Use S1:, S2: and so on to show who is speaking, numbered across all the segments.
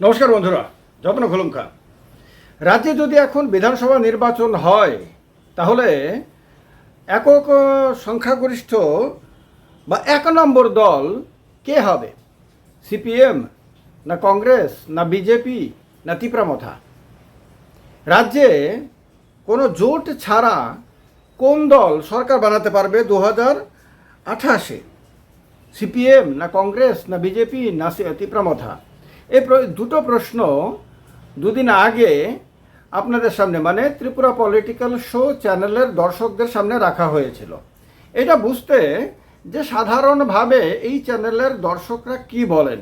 S1: নমস্কার বন্ধুরা যত্ন খুলুমকা। রাজ্যে যদি এখন বিধানসভা নির্বাচন হয়, তাহলে একক সংখ্যাগরিষ্ঠ বা এক নম্বর দল কে হবে? সিপিএম না কংগ্রেস না বিজেপি না তিপ্রামথা? রাজ্যে কোনো জোট ছাড়া কোন দল সরকার বানাতে পারবে দু হাজার আঠাশে? সিপিএম না কংগ্রেস না বিজেপি না তিপ্রামথা? এই দুটো প্রশ্ন দুদিন আগে আপনাদের সামনে মানে ত্রিপুরা পলিটিক্যাল শো চ্যানেলের দর্শকদের সামনে রাখা হয়েছিল। এটা বুঝতে যে সাধারণভাবে এই চ্যানেলের দর্শকরা কি বলেন।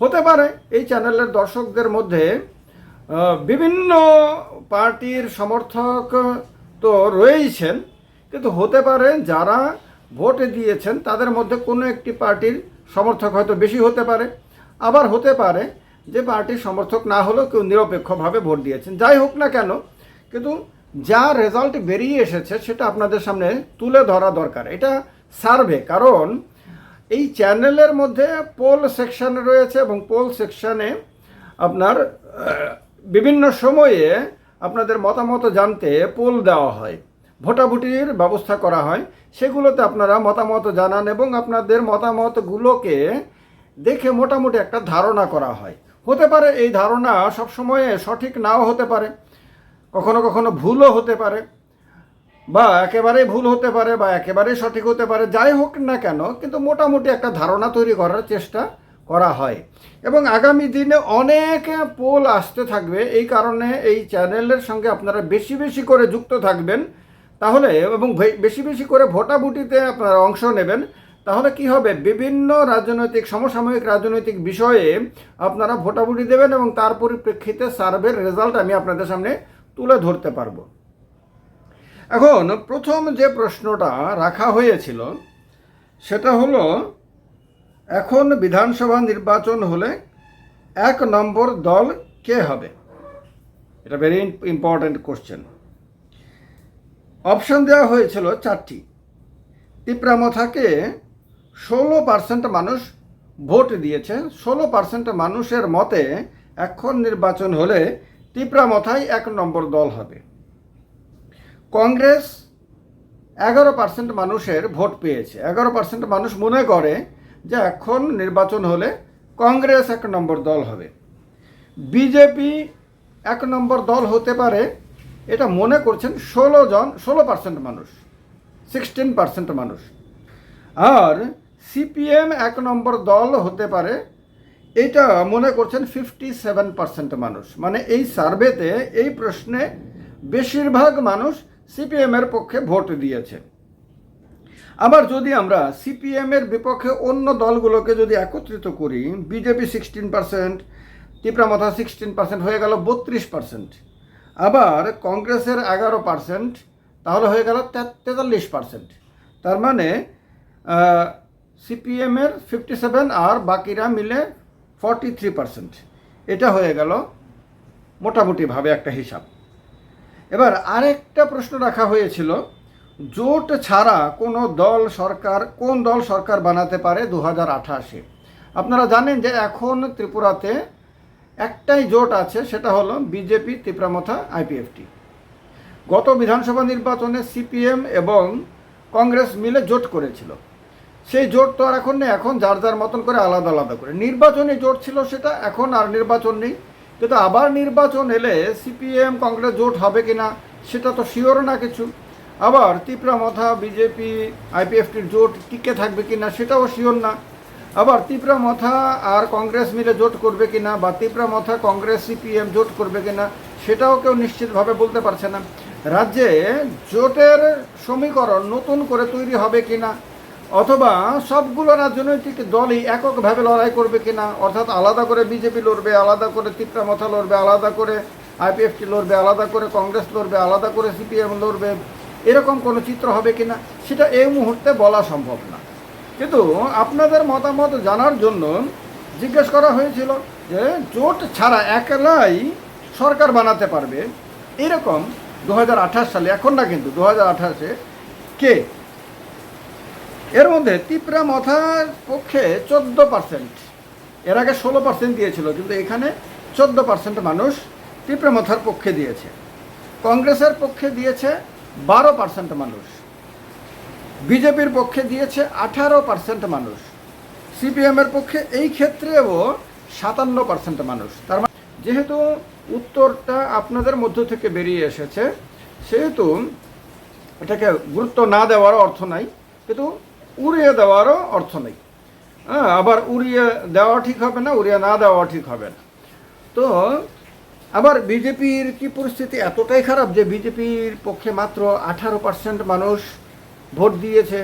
S1: হতে পারে এই চ্যানেলের দর্শকদের মধ্যে বিভিন্ন পার্টির সমর্থক তো রয়েইছেন, কিন্তু হতে পারে যারা ভোট দিয়েছেন তাদের মধ্যে কোনো একটি পার্টির সমর্থক হয়তো বেশি হতে পারে। আবার হতে পারে যে পার্টির সমর্থক না হলেও কেউ নিরপেক্ষভাবে ভোট দিয়েছেন। যাই হোক না কেন, কিন্তু যা রেজাল্ট বেরিয়ে এসেছে সেটা আপনাদের সামনে তুলে ধরা দরকার। এটা সার্ভে, কারণ এই চ্যানেলের মধ্যে পোল সেকশন রয়েছে এবং পোল সেকশনে আপনার বিভিন্ন সময়ে আপনাদের মতামত জানতে পোল দেওয়া হয়, ভোটাভুটির ব্যবস্থা করা হয়। সেগুলোতে আপনারা মতামত জানান এবং আপনাদের মতামতগুলোকে দেখে মোটামুটি একটা ধারণা করা হয়। হতে পারে এই ধারণা সবসময় সঠিক নাও হতে পারে, কখনো কখনো ভুলও হতে পারে, বা একেবারেই ভুল হতে পারে, বা একেবারেই সঠিক হতে পারে, যাই হোক না কেন, কিন্তু মোটামুটি একটা ধারণা তৈরি করার চেষ্টা করা হয়। এবং আগামী দিনে অনেক পোল আসতে থাকবে, এই কারণে এই চ্যানেলের সঙ্গে আপনারা বেশি বেশি করে যুক্ত থাকবেন। তাহলে এবং বেশি বেশি করে ভোটাভুটিতে আপনারা অংশ নেবেন। তাহলে কি হবে? বিভিন্ন রাজনৈতিক, সমসাময়িক রাজনৈতিক বিষয়ে আপনারা ভোটাভুটি দেবেন এবং তার পরিপ্রেক্ষিতে সার্ভের রেজাল্ট আমি আপনাদের সামনে তুলে ধরতে পারব। এখন প্রথম যে প্রশ্নটা রাখা হয়েছিল, সেটা হলো, এখন বিধানসভা নির্বাচন হলে এক নম্বর দল কে হবে? এটা ভেরি ইম্পর্ট্যান্ট কোশ্চেন অপশন দেওয়া হয়েছিল চারটি। তিপ্রামথাকে ষোলো পার্সেন্ট মানুষ ভোট দিয়েছে। ষোলো পার্সেন্ট মানুষের মতে এখন নির্বাচন হলে তিপ্রামথাই এক নম্বর দল হবে। কংগ্রেস এগারো পার্সেন্ট মানুষের ভোট পেয়েছে। এগারো পার্সেন্ট মানুষ মনে করে যে এখন নির্বাচন হলে কংগ্রেস এক নম্বর দল হবে। বিজেপি এক নম্বর দল হতে পারে, এটা মনে করছেন ষোলো জন, ষোলো পার্সেন্ট মানুষ সিক্সটিন পার্সেন্ট মানুষ। আর সিপিএম এক নম্বর দল হতে পারে, এটা মনে করছেন ফিফটি সেভেন পার্সেন্ট মানুষ। মানে এই সার্ভেতে এই প্রশ্নে বেশিরভাগ মানুষ সিপিএমের পক্ষে ভোট দিয়েছে। আবার যদি আমরা সিপিএমের বিপক্ষে অন্য দলগুলোকে যদি একত্রিত করি, BJP sixteen percent Tipra Motha sixteen percent হয়ে গেল বত্রিশ পার্সেন্ট আবার কংগ্রেসের এগারো পার্সেন্ট তাহলে হয়ে গেল তেতাল্লিশ পার্সেন্ট তার মানে সিপিএমের ফিফটি সেভেন আর বাকিরা মিলে ফর্টি থ্রি পার্সেন্ট এটা হয়ে গেল মোটামুটিভাবে একটা হিসাব। এবার আরেকটা প্রশ্ন রাখা হয়েছিল, জোট ছাড়া কোনো দল সরকার, কোন দল সরকার বানাতে পারে দু হাজার আঠাশে? আপনারা জানেন যে এখন ত্রিপুরাতে একটাই জোট আছে, সেটা হলো বিজেপি ত্রিপুরামথা আইপিএফটি গত বিধানসভা নির্বাচনে সিপিএম এবং কংগ্রেস মিলে জোট করেছিল। সেই জোট তো আর এখন নেই, এখন যার যার মতন করে আলাদা আলাদা করে। নির্বাচনী জোট ছিল সেটা, এখন আর নির্বাচন নেই। কিন্তু আবার নির্বাচন এলে সিপিএম, কংগ্রেস জোট হবে কি না সেটা তো শিওর না কিছু। আবার তিপ্রামথা বিজেপি, আইপিএফটির জোট টিকে থাকবে কি না সেটাও শিওর না। আবার তিপ্রামথা আর কংগ্রেস মিলে জোট করবে কি না বা তিপ্রামথা কংগ্রেস, সিপিএম জোট করবে কিনা, সেটাও কেউ নিশ্চিতভাবে বলতে পারছে না। রাজ্যে জোটের সমীকরণ নতুন করে তৈরি হবে কিনা অথবা সবগুলো রাজনৈতিক দলই এককভাবে লড়াই করবে কিনা, অর্থাৎ আলাদা করে বিজেপি লড়বে, আলাদা করে তিপ্রামথা লড়বে, আলাদা করে আইপিএফটি লড়বে, আলাদা করে কংগ্রেস লড়বে, আলাদা করে সিপিএম লড়বে, এরকম কোনো চিত্র হবে কিনা, সেটা এই মুহূর্তে বলা সম্ভব না। কিন্তু আপনাদের মতামত জানার জন্য জিজ্ঞেস করা হয়েছিল যে জোট ছাড়া একলাই সরকার বানাতে পারবে, এরকম দু হাজার আঠাশ সালে, এখন না কিন্তু দু হাজার কে? এর মধ্যে তিপ্রা মথার পক্ষে চোদ্দ পার্সেন্ট এর আগে ষোলো পার্সেন্ট দিয়েছিল, কিন্তু এখানে চোদ্দ পার্সেন্ট মানুষ তীব্রমথার পক্ষে দিয়েছে। কংগ্রেসের পক্ষে দিয়েছে বারো পার্সেন্ট মানুষ। বিজেপির পক্ষে দিয়েছে আঠারো পার্সেন্ট মানুষ। সিপিএমের পক্ষে এই ক্ষেত্রেও সাতান্ন পার্সেন্ট মানুষ। তার মানে যেহেতু উত্তরটা আপনাদের মধ্য থেকে বেরিয়ে এসেছে, সেহেতু এটাকে গুরুত্ব না দেওয়ার অর্থ নাই। কিন্তু উড়িয়ে দেওয়ারও অর্থ নেই। হ্যাঁ আবার উড়িয়ে দেওয়া ঠিক হবে না, উড়িয়ে না দেওয়া ঠিক হবে না। তো, আবার বিজেপির কি পরিস্থিতি এতটাই খারাপ যে বিজেপির পক্ষে মাত্র আঠারো পার্সেন্ট মানুষ ভোট দিয়েছে,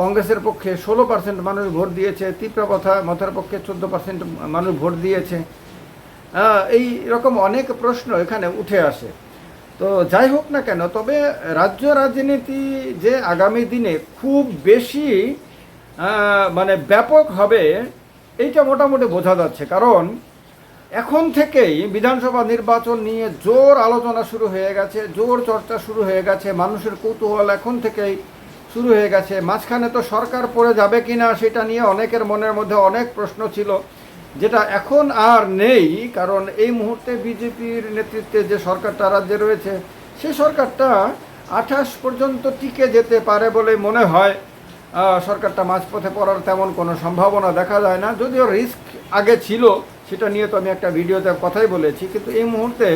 S1: কংগ্রেসের পক্ষে ষোলো পার্সেন্ট মানুষ ভোট দিয়েছে তীব্রপথা মথার পক্ষে চোদ্দ পার্সেন্ট মানুষ ভোট দিয়েছে। এই রকম অনেক প্রশ্ন এখানে উঠে আসে। তো যাই হোক না কেন, তবে রাজ্য রাজনীতি যে আগামী দিনে খুব বেশি মানে ব্যাপক হবে, এইটা মোটামুটি বোঝা যাচ্ছে। কারণ এখন থেকেই বিধানসভা নির্বাচন নিয়ে জোর আলোচনা শুরু হয়ে গেছে, জোর চর্চা শুরু হয়ে গেছে, মানুষের কৌতূহল এখন থেকেই শুরু হয়ে গেছে। মাঝখানে তো সরকার পড়ে যাবে কিনা সেটা নিয়ে অনেকের মনের মধ্যে অনেক প্রশ্ন ছিল। যেটা এখন আর নেই, কারণ এই মুহূর্তে বিজেপির নেতৃত্বে যে সরকারটা রাজ্যে রয়েছে, সেই সরকারটা আঠাশ পর্যন্ত টিকে যেতে পারে বলে মনে হয়। সরকারটা মাঝপথে পড়ার তেমন কোনো সম্ভাবনা দেখা যায় না। যদিও রিস্ক আগে ছিল, সেটা নিয়ে তো আমি একটা ভিডিওতে কথাই বলেছি, কিন্তু এই মুহূর্তে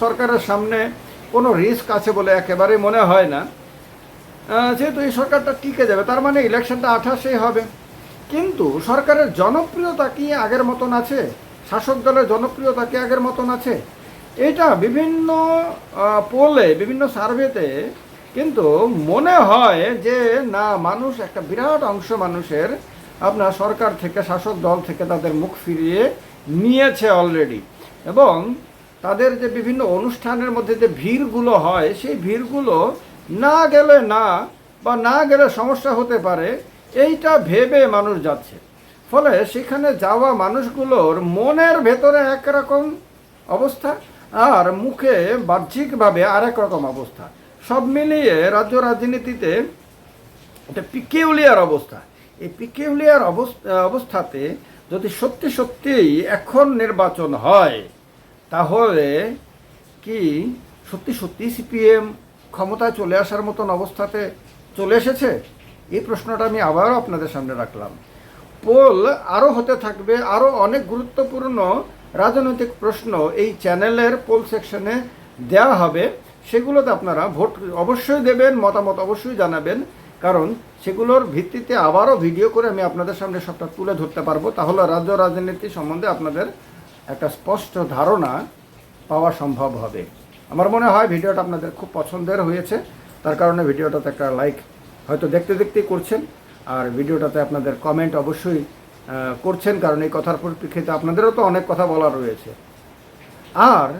S1: সরকারের সামনে কোনো রিস্ক আছে বলে একেবারেই মনে হয় না। যেহেতু এই সরকারটা টিকে যাবে, তার মানে ইলেকশনটা আঠাশেই হবে। কিন্তু সরকারের জনপ্রিয়তা কি আগের মতন আছে? শাসক দলের জনপ্রিয়তা কি আগের মতন আছে? এটা বিভিন্ন পোলে, বিভিন্ন সার্ভেতে কিন্তু মনে হয় যে, না, মানুষ একটা বিরাট অংশ মানুষের আপনার সরকার থেকে, শাসক দল থেকে তাদের মুখ ফিরিয়ে নিয়েছে অলরেডি এবং তাদের যে বিভিন্ন অনুষ্ঠানের মধ্যে যে ভিড়গুলো হয়, সেই ভিড়গুলো না গেলে না বা না গেলে সমস্যা হতে পারে। এইটা ভেবে মানুষ যাচ্ছে। ফলে সেখানে যাওয়া মানুষগুলোর মনের ভেতরে একরকম অবস্থা আর মুখে বাহ্যিকভাবে আরেক রকম অবস্থা। সব মিলিয়ে রাজ্য রাজনীতিতে এটা পিকেউলিয়ার অবস্থা। এই পিকেউলিয়ার অবস্থা, অবস্থাতে যদি সত্যি সত্যিই এখন নির্বাচন হয়, তাহলে কি সত্যি সত্যি সিপিএম ক্ষমতায় চলে আসার মতন অবস্থাতে চলে এসেছে? এই প্রশ্নটা আমি আবারও আপনাদের সামনে রাখলাম। পোল আরও হতে থাকবে আরও অনেক গুরুত্বপূর্ণ রাজনৈতিক প্রশ্ন এই চ্যানেলের পোল সেকশনে দেওয়া হবে। সেগুলোতে আপনারা ভোট অবশ্যই দেবেন, মতামত অবশ্যই জানাবেন। কারণ সেগুলোর ভিত্তিতে আবারও ভিডিও করে আমি আপনাদের সামনে সবটা তুলে ধরতে পারব। তাহলে রাজ্য রাজনীতি সম্বন্ধে আপনাদের একটা স্পষ্ট ধারণা পাওয়া সম্ভব হবে। আমার মনে হয় ভিডিওটা আপনাদের খুব পছন্দের হয়েছে। তার কারণে ভিডিওটাতে একটা লাইক হয়তো দেখতে দেখতেই করছেন। আর ভিডিওটাতে আপনাদের কমেন্ট অবশ্যই করছেন, কারণ এই কথার পরিপ্রেক্ষিতে আপনাদেরও তো অনেক কথা বলার রয়েছে। আর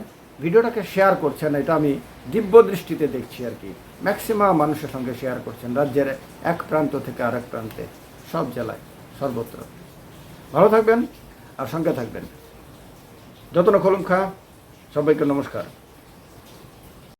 S1: ভিডিওটাকে শেয়ার করছেন, এটা আমি দিব্য দৃষ্টিতে দেখছি আর কি। ম্যাক্সিমাম মানুষের সঙ্গে শেয়ার করছেন, রাজ্যের এক প্রান্ত থেকে আরেক প্রান্তে, সব জেলায়, সর্বত্র। ভালো থাকবেন, আর সঙ্গে থাকবেন। যতন খা, সবাইকে নমস্কার।